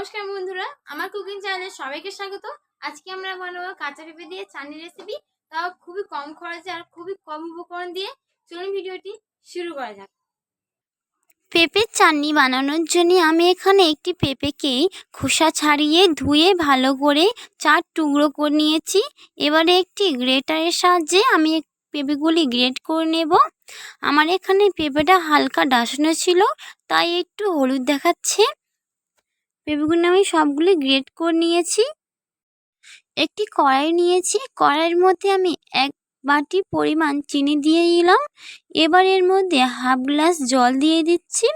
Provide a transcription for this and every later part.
নমস্কার বন্ধুরা, আমার কুকিং চ্যানেলে সবাইকে স্বাগত। আজকে আমরা বানাবো কাঁচা পেঁপে দিয়ে চাটনি রেসিপি তাও খুবই কম খরচে আর খুবই কম উপকরণ দিয়ে চলুন ভিডিওটি শুরু করা যাক। পেঁপের চাটনি বানানোর জন্য আমি এখানে একটি পেঁপেকে খোসা ছাড়িয়ে ধুয়ে ভালো করে চার টুকরো করে নিয়েছি। এবারে একটি গ্রেটারের সাহায্যে আমি পেঁপেগুলি গ্রেট করে নেব। আমার এখানে পেঁপেটা হালকা ডাসানো ছিল, তাই একটু হলুদ দেখাচ্ছে। পেঁপেগুলো আমি সবগুলি গ্রেট করে নিয়েছি। একটি কড়াই নিয়েছি। কড়াইয়ের মধ্যে আমি এক বাটি পরিমাণ চিনি দিয়ে দিলাম। এবার এর মধ্যে হাফ গ্লাস জল দিয়ে দিচ্ছি।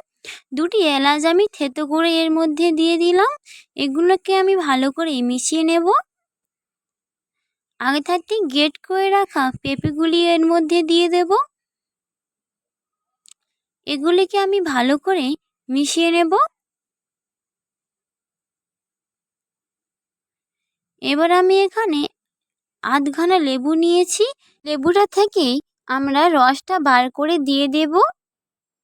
দুটি এলাচ আমি থেতো করে এর মধ্যে দিয়ে দিলাম। এগুলোকে আমি ভালো করে মিশিয়ে নেব। আগে থাকতে গেট করে রাখা পেঁপেগুলি এর মধ্যে দিয়ে দেব। এগুলিকে আমি ভালো করে মিশিয়ে নেব। এবার আমি এখানে আধখানা লেবু নিয়েছি। লেবুটা থেকে আমরা রসটা বার করে দিয়ে দেব।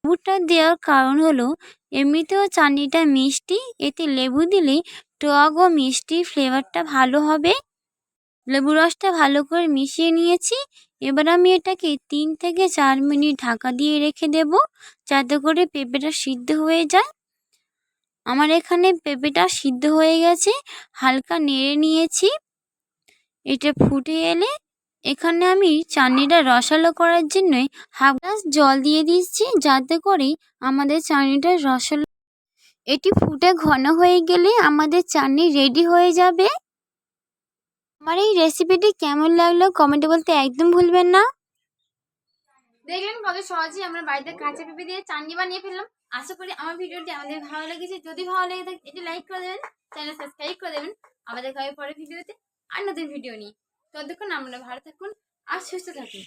লেবুটা দেওয়ার কারণ হলো, এমনিতেও চাটনিটা মিষ্টি, এতে লেবু দিলে টক ও মিষ্টি ফ্লেভারটা ভালো হবে। লেবু রসটা ভালো করে মিশিয়ে নিয়েছি। এবার আমি এটাকে তিন থেকে চার মিনিট ঢাকা দিয়ে রেখে দেব, যাতে করে পেঁপেটা সিদ্ধ হয়ে যায়। আমার এখানে পেঁপেটা সিদ্ধ হয়ে গেছে, হালকা নেড়ে নিয়েছি। এটা ফুটে এলে এখানে আমি চাটনিটা রসালো করার জন্য হাফ গ্লাস জল দিয়ে দিচ্ছি, যাতে করে আমাদের চাটনিটা রসালো এটি ফুটে ঘন হয়ে গেলে আমাদের চাটনি রেডি হয়ে যাবে। আমার এই রেসিপিটি কেমন লাগল কমেন্টে বলতে একদম ভুলবেন না। দেখলেন কত সহজেই আমরা বাড়িতে কাঁচা পেঁপে দিয়ে চান্ডি বানিয়ে ফেললাম। আশা করি আমার ভিডিওটি আমাদের ভালো লেগেছে। যদি ভালো লেগে থাকে এটি লাইক করে দেবেন চ্যানেল সাবস্ক্রাইব করে দেবেন। আমাদের ঘরে পরের ভিডিওতে আর নতুন ভিডিও নিয়ে। ততক্ষণ আমরা ভালো থাকুন আর সুস্থ থাকুন।